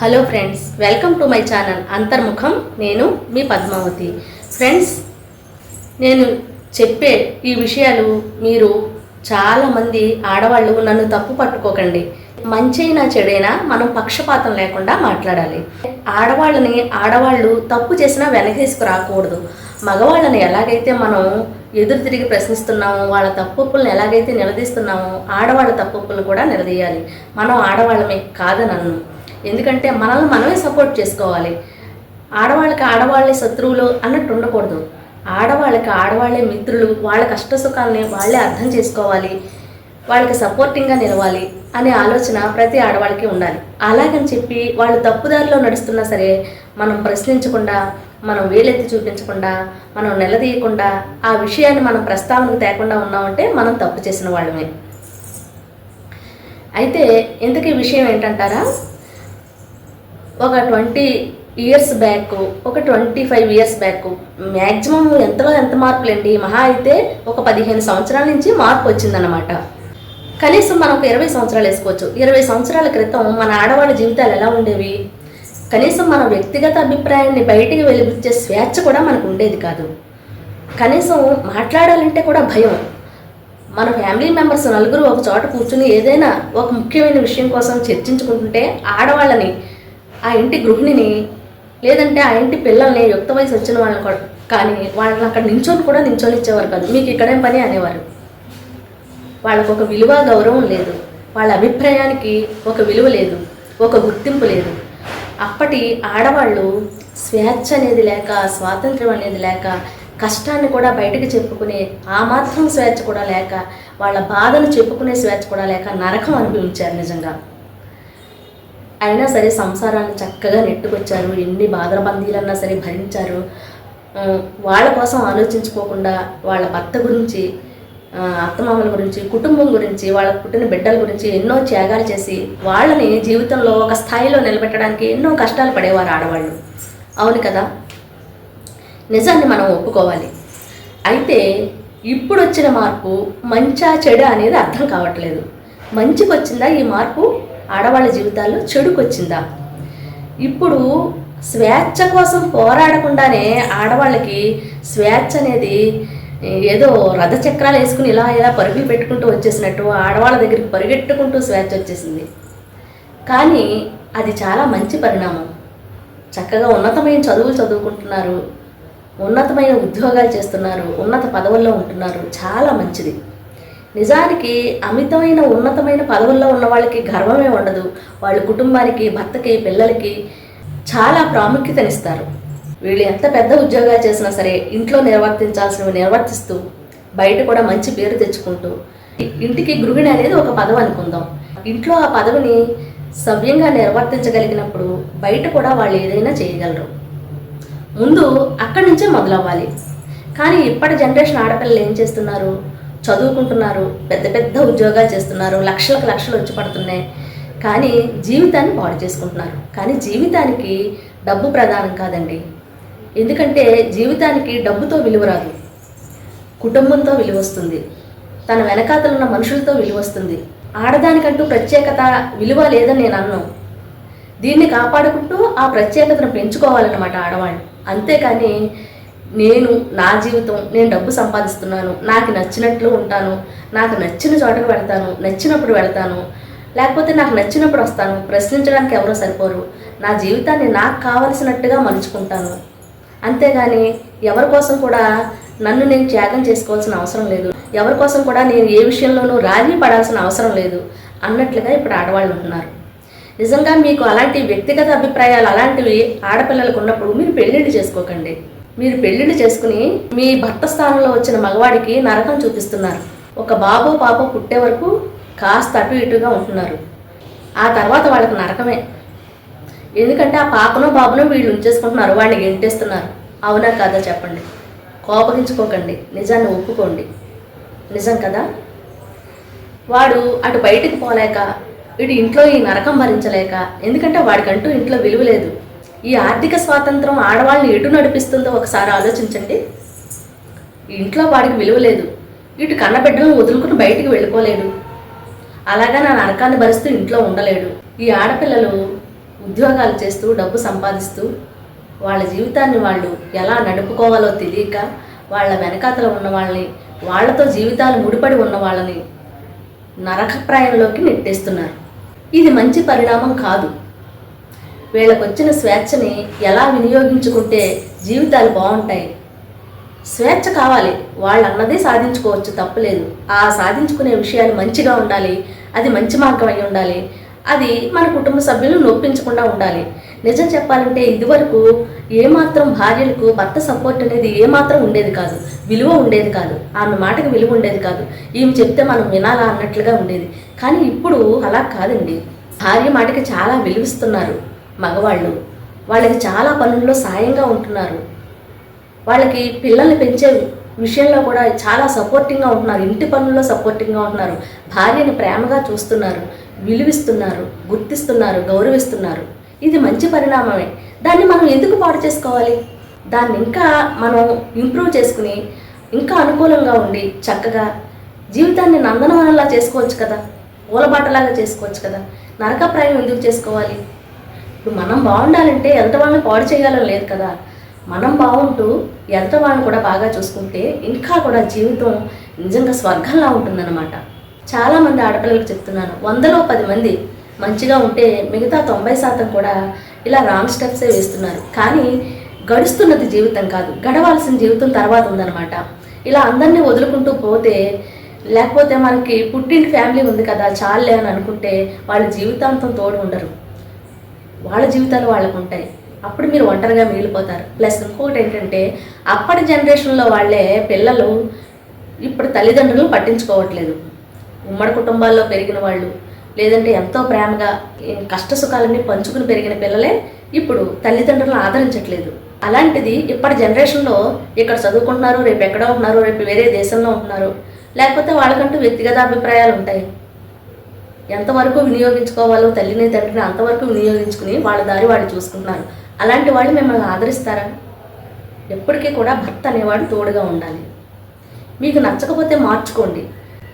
Hello friends welcome to my channel Antarmukham నేను మీ Padmavati. Friends నేను చెప్పే ఈ విషయాలు మీరు చాలామంది ఆడవాళ్ళు నన్ను తప్పు పట్టుకోకండి. మంచైనా చెడైనా మనం పక్షపాతం లేకుండా మాట్లాడాలి. ఆడవాళ్ళని ఆడవాళ్ళు తప్పు చేసినా వెనక తీసుకురాకూడదు. మగవాళ్ళని ఎలాగైతే మనం ఎదురు తిరిగి ప్రశ్నిస్తున్నామో వాళ్ళ తప్పులను ఎలాగైతే నిలదీస్తున్నామో ఆడవాళ్ళ తప్పులను కూడా నిలదీయాలి. మనం ఆడవాళ్ళమే కాదనన్ను ఎందుకంటే మనల్ని మనమే సపోర్ట్ చేసుకోవాలి. ఆడవాళ్ళకి ఆడవాళ్ళే శత్రువులు అన్నట్టు ఉండకూడదు. ఆడవాళ్ళకి ఆడవాళ్ళే మిత్రులు వాళ్ళ కష్ట సుఖాలని వాళ్ళే అర్థం చేసుకోవాలి. వాళ్ళకి సపోర్టింగ్గా నిలవాలి అనే ఆలోచన ప్రతి ఆడవాళ్ళకి ఉండాలి. అలాగని చెప్పి వాళ్ళు తప్పుదారిలో నడుస్తున్నా సరే మనం ప్రశ్నించకుండా మనం వేలెత్తి చూపించకుండా మనం నిలదీయకుండా ఆ విషయాన్ని మనం ప్రస్తావన తేకుండా ఉన్నామంటే మనం తప్పు చేసిన వాళ్ళమే. అయితే ఇంతకీ విషయం ఏంటంటారా? ఒక ట్వంటీ ఇయర్స్ బ్యాక్ ఒక twenty five years back maximum ఎంతలో ఎంత మార్పులండి మహా అయితే ఒక పదిహేను సంవత్సరాల నుంచి మార్పు వచ్చిందనమాట కనీసం మనం ఒక ఇరవై సంవత్సరాలు వేసుకోవచ్చు. ఇరవై సంవత్సరాల క్రితం మన ఆడవాళ్ళ జీవితాలు ఎలా ఉండేవి? కనీసం మన వ్యక్తిగత అభిప్రాయాన్ని బయటికి వెలిపించే స్వేచ్ఛ కూడా మనకు ఉండేది కాదు. కనీసం మాట్లాడాలంటే కూడా భయం. మన ఫ్యామిలీ మెంబర్స్ నలుగురు ఒక చోట కూర్చుని ఏదైనా ఒక ముఖ్యమైన విషయం కోసం చర్చించుకుంటుంటే ఆడవాళ్ళని ఆ ఇంటి గృహిణిని లేదంటే ఆ ఇంటి పిల్లల్ని యుక్త వయసు వచ్చిన వాళ్ళని కూడా కానీ వాళ్ళని అక్కడ నించొని కూడా నించొని ఇచ్చేవారు కాదు. మీకు ఇక్కడేం పని అనేవారు. వాళ్ళకు ఒక విలువ గౌరవం లేదు. వాళ్ళ అభిప్రాయానికి ఒక విలువ లేదు. ఒక గుర్తింపు లేదు. అప్పటి ఆడవాళ్ళు స్వేచ్ఛ అనేది లేక స్వాతంత్రం అనేది లేక కష్టాన్ని కూడా బయటకు చెప్పుకునే ఆ మాత్రం స్వేచ్ఛ కూడా లేక వాళ్ళ బాధను చెప్పుకునే స్వేచ్ఛ కూడా లేక నరకం అనుభవించారు నిజంగా. అయినా సరే సంసారాన్ని చక్కగా నెట్టుకొచ్చారు. ఎన్ని బాధల బందీలన్నా సరే భరించారు. వాళ్ళ కోసం ఆలోచించుకోకుండా వాళ్ళ భర్త గురించి అత్తమామల గురించి కుటుంబం గురించి వాళ్ళ పుట్టిన బిడ్డల గురించి ఎన్నో త్యాగాలు చేసి వాళ్ళని జీవితంలో ఒక స్థాయిలో నిలబెట్టడానికి ఎన్నో కష్టాలు పడేవారు ఆడవాళ్ళు. అవును కదా? నిజాన్ని మనం ఒప్పుకోవాలి. అయితే ఇప్పుడు వచ్చిన మార్పు మంచా చెడు అనేది అర్థం కావట్లేదు. మంచికి వచ్చిందా ఈ మార్పు? ఆడవాళ్ళ జీవితాల్లో చెడుకొచ్చిందా? ఇప్పుడు స్వేచ్ఛ కోసం పోరాడకుండానే ఆడవాళ్ళకి స్వేచ్ఛ అనేది ఏదో రథచక్రాలు వేసుకుని ఇలా ఇలా పరుగులు పెట్టుకుంటూ వచ్చేసినట్టు ఆడవాళ్ళ దగ్గరికి పరిగెట్టుకుంటూ స్వేచ్ఛ వచ్చేసింది. కానీ అది చాలా మంచి పరిణామం. చక్కగా ఉన్నతమైన చదువులు చదువుకుంటున్నారు ఉన్నతమైన ఉద్యోగాలు చేస్తున్నారు ఉన్నత పదవుల్లో ఉంటున్నారు. చాలా మంచిది. నిజానికి అమితమైన ఉన్నతమైన పదవుల్లో ఉన్న వాళ్ళకి గర్వమే ఉండదు. వాళ్ళ కుటుంబానికి భర్తకి పిల్లలకి చాలా ప్రాముఖ్యతనిస్తారు. వీళ్ళు ఎంత పెద్ద ఉద్యోగాలు చేసినా సరే ఇంట్లో నిర్వర్తించాల్సినవి నిర్వర్తిస్తూ బయట కూడా మంచి పేరు తెచ్చుకుంటూ ఇంటికి గృహిణి అనేది ఒక పదవి అనుకుందాం. ఇంట్లో ఆ పదవిని సవ్యంగా నిర్వర్తించగలిగినప్పుడు బయట కూడా వాళ్ళు ఏదైనా చేయగలరు. ముందు అక్కడి నుంచే మొదలవ్వాలి. కానీ ఇప్పటి జనరేషన్ ఆడపిల్లలు ఏం చేస్తున్నారు? చదువుకుంటున్నారు పెద్ద పెద్ద ఉద్యోగాలు చేస్తున్నారు లక్షలకు లక్షలు వచ్చి పడుతున్నాయి. కానీ జీవితాన్ని పాడు చేసుకుంటున్నారు. కానీ జీవితానికి డబ్బు ప్రధానం కాదండి. ఎందుకంటే జీవితానికి డబ్బుతో విలువ రాదు. కుటుంబంతో విలువ వస్తుంది. తన వెనకాతలు ఉన్న మనుషులతో విలువ వస్తుంది. ఆడదానికంటూ ప్రత్యేకత విలువ లేదని నేను అన్నాను దీన్ని కాపాడుకుంటూ ఆ ప్రత్యేకతను పెంచుకోవాలన్నమాట ఆడవాళ్ళు. అంతేకాని నేను నా జీవితం నేను డబ్బు సంపాదిస్తున్నాను నాకు నచ్చినట్లు ఉంటాను నాకు నచ్చిన చోటకు వెళ్తాను నచ్చినప్పుడు వెళ్తాను లేకపోతే నాకు నచ్చినప్పుడు వస్తాను ప్రశ్నించడానికి ఎవరో సరిపోరు. నా జీవితాన్ని నాకు కావలసినట్టుగా మలుచుకుంటాను. అంతేగాని ఎవరి కోసం కూడా నన్ను నేను త్యాగం చేసుకోవాల్సిన అవసరం లేదు. ఎవరి కోసం కూడా నేను ఏ విషయంలోనూ రాజీ పడాల్సిన అవసరం లేదు అన్నట్లుగా ఇప్పుడు ఆడవాళ్ళు ఉంటున్నారు నిజంగా మీకు అలాంటి వ్యక్తిగత అభిప్రాయాలు అలాంటివి ఆడపిల్లలకు ఉన్నప్పుడు మీరు పెళ్ళిళ్ళు చేసుకోకండి. మీరు పెళ్ళిళ్ళు చేసుకుని మీ భర్త స్థానంలో వచ్చిన మగవాడికి నరకం చూపిస్తున్నారు. ఒక బాబు పాప పుట్టే వరకు కాస్త అటు ఇటుగా ఉంటున్నారు. ఆ తర్వాత వాళ్ళకి నరకమే. ఎందుకంటే ఆ పాపనో బాబునో వీళ్ళు ఉంచేసుకుంటున్నారు వాడిని గెంటేస్తున్నారు. అవునా కాదా చెప్పండి. కోపగించుకోకండి. నిజాన్ని ఒప్పుకోండి. నిజం కదా? వాడు అటు బయటికి పోలేక ఇటు ఇంట్లో ఈ నరకం భరించలేక ఎందుకంటే వాడికంటూ ఇంట్లో విలువ లేదు. ఈ ఆర్థిక స్వాతంత్రం ఆడవాళ్ళని ఎటు నడిపిస్తుందో ఒకసారి ఆలోచించండి. ఇంట్లో వాడికి విలువ లేదు. ఇటు కన్నబిడ్డలను వదులుకుని బయటికి వెళ్ళిపోలేడు. అలాగా నా నరకాన్ని భరిస్తూ ఇంట్లో ఉండలేడు. ఈ ఆడపిల్లలు ఉద్యోగాలు చేస్తూ డబ్బు సంపాదిస్తూ వాళ్ళ జీవితాన్ని వాళ్ళు ఎలా నడుపుకోవాలో తెలియక వాళ్ళ వెనకాతలో ఉన్న వాళ్ళని వాళ్ళతో జీవితాలు ముడిపడి ఉన్న వాళ్ళని నరకప్రాయంలోకి నెట్టేస్తున్నారు. ఇది మంచి పరిణామం కాదు. వీళ్ళకు వచ్చిన స్వేచ్ఛని ఎలా వినియోగించుకుంటే జీవితాలు బాగుంటాయి. స్వేచ్ఛ కావాలి వాళ్ళు అన్నదే సాధించుకోవచ్చు తప్పలేదు. ఆ సాధించుకునే విషయాలు మంచిగా ఉండాలి అది మంచి మార్గం అయి ఉండాలి అది మన కుటుంబ సభ్యులు నొప్పించకుండా ఉండాలి. నిజం చెప్పాలంటే ఇదివరకు ఏమాత్రం భార్యలకు భర్త సపోర్ట్ అనేది ఏమాత్రం ఉండేది కాదు. విలువ ఉండేది కాదు. ఆమె మాటకు విలువ ఉండేది కాదు. ఈమె చెప్తే మనం వినాలా అన్నట్లుగా ఉండేది. కానీ ఇప్పుడు అలా కాదండి. భార్య మాటకి చాలా విలువిస్తున్నారు. మగవాళ్ళు. వాళ్ళకి చాలా పనుల్లో సాయంగా ఉంటున్నారు. వాళ్ళకి పిల్లల్ని పెంచే విషయంలో కూడా చాలా సపోర్టింగ్గా ఉంటున్నారు. ఇంటి పనుల్లో సపోర్టింగ్గా ఉంటున్నారు. భార్యని ప్రేమగా చూస్తున్నారు. విలువిస్తున్నారు. గుర్తిస్తున్నారు. గౌరవిస్తున్నారు. ఇది మంచి పరిణామమే. దాన్ని మనం ఎందుకు పాడు చేసుకోవాలి? దాన్ని ఇంకా మనం ఇంప్రూవ్ చేసుకుని ఇంకా అనుకూలంగా ఉండి చక్కగా జీవితాన్ని నందనవనంలా చేసుకోవచ్చు కదా? ఊలబాటలాగా చేసుకోవచ్చు కదా? నరకప్రాయం ఎందుకు చేసుకోవాలి? ఇప్పుడు మనం బాగుండాలంటే ఎంత వాళ్ళని పాడు చేయాలని లేదు కదా. మనం బాగుంటూ ఎంత వాళ్ళని కూడా బాగా చూసుకుంటే ఇంకా కూడా జీవితం నిజంగా స్వర్గంలా ఉంటుందన్నమాట. చాలామంది ఆడపిల్లలకు చెప్తున్నాను వందలో పది మంది మంచిగా ఉంటే మిగతా తొంభై శాతం కూడా ఇలా రాంగ్ స్టెప్సే వేస్తున్నారు. కానీ గడుస్తున్నది జీవితం కాదు గడవాల్సిన జీవితం తర్వాత ఉందన్నమాట. ఇలా అందరినీ వదులుకుంటూ పోతే లేకపోతే మనకి పుట్టింటి ఫ్యామిలీ ఉంది కదా చాలే అని అనుకుంటే వాళ్ళ జీవితాంతం తోడు ఉండరు. వాళ్ళ జీవితాలు వాళ్ళకు ఉంటాయి. అప్పుడు మీరు ఒంటరిగా మిగిలిపోతారు. ప్లస్ ఇంకొకటి ఏంటంటే అప్పటి జనరేషన్లో వాళ్ళే పిల్లలు ఇప్పుడు తల్లిదండ్రులు పట్టించుకోవట్లేదు. ఉమ్మడి కుటుంబాల్లో పెరిగిన వాళ్ళు లేదంటే ఎంతో ప్రేమగా కష్ట సుఖాలన్నీ పంచుకుని పెరిగిన పిల్లలే ఇప్పుడు తల్లిదండ్రులను ఆదరించట్లేదు. అలాంటిది ఇప్పటి జనరేషన్లో ఇక్కడ చదువుకుంటున్నారు రేపు ఎక్కడ ఉంటున్నారు రేపు వేరే దేశంలో ఉంటున్నారు. లేకపోతే వాళ్ళకంటూ వ్యక్తిగత అభిప్రాయాలు ఉంటాయి. ఎంతవరకు వినియోగించుకోవాలో తల్లిని తండ్రిని అంతవరకు వినియోగించుకుని వాళ్ళ దారి వాళ్ళు చూసుకుంటున్నారు. అలాంటి వాళ్ళు మిమ్మల్ని ఆదరిస్తారా? ఎప్పటికీ కూడా భర్త అనేవాడు తోడుగా ఉండాలి. మీకు నచ్చకపోతే మార్చుకోండి.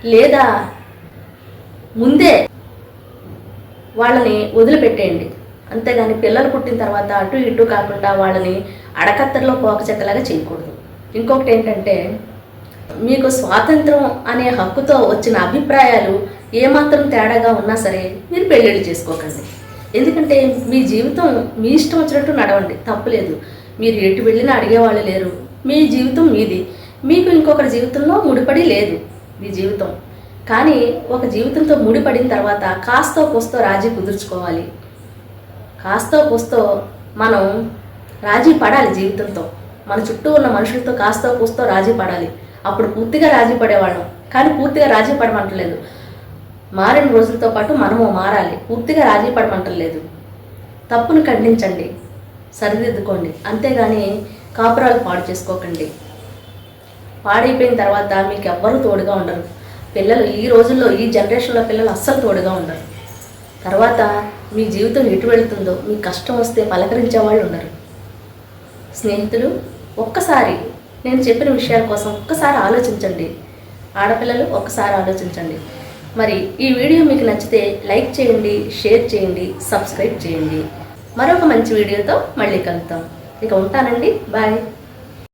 లేదా ముందే వాళ్ళని వదిలిపెట్టేయండి. అంతేగాని పిల్లలు పుట్టిన తర్వాత అటు ఇటు కాకుండా వాళ్ళని అడకత్తర్లో పోక చెక్కలాగా చేయకూడదు. ఇంకొకటి ఏంటంటే మీకు స్వాతంత్రం అనే హక్కుతో వచ్చిన అభిప్రాయాలు ఏమాత్రం తేడాగా ఉన్నా సరే మీరు పెళ్ళిళ్ళు చేసుకోకండి. ఎందుకంటే మీ జీవితం మీ ఇష్టం వచ్చినట్టు నడవండి. తప్పులేదు మీరు ఎటు వెళ్ళినా అడిగేవాళ్ళు లేరు. మీ జీవితం మీది. మీకు ఇంకొకరి జీవితంలో ముడిపడి లేదు మీ జీవితం. కానీ ఒక జీవితంతో ముడిపడిన తర్వాత కాస్తో కోస్తో రాజీ కుదుర్చుకోవాలి. కాస్తో కూస్తో మనం రాజీ పడాలి జీవితంతో. మన చుట్టూ ఉన్న మనుషులతో కాస్తో కూస్తో రాజీ పడాలి. అప్పుడు పూర్తిగా రాజీ పడేవాళ్ళం. కానీ పూర్తిగా రాజీ పడమంటలేదు. మారిన రోజులతో పాటు మనము మారాలి. పూర్తిగా రాజీ పడమంటలేదు తప్పును ఖండించండి. సరిదిద్దుకోండి. అంతేగాని కాపురాలు పాడు చేసుకోకండి. పాడైపోయిన తర్వాత మీకు ఎవ్వరూ తోడుగా ఉండరు. పిల్లలు ఈ రోజుల్లో ఈ జనరేషన్లో పిల్లలు అస్సలు తోడుగా ఉండరు. తర్వాత మీ జీవితం ఎటు వెళుతుందో మీ కష్టం వస్తే పలకరించే వాళ్ళు ఉండరు. స్నేహితులు ఒక్కసారి నేను చెప్పిన విషయాల కోసం ఒక్కసారి ఆలోచించండి. ఆడపిల్లలు ఒక్కసారి ఆలోచించండి. మరి ఈ వీడియో మీకు నచ్చితే లైక్ చేయండి షేర్ చేయండి సబ్స్క్రైబ్ చేయండి. మరొక మంచి వీడియోతో మళ్ళీ కలుద్దాం. ఇక ఉంటానండి. బాయ్.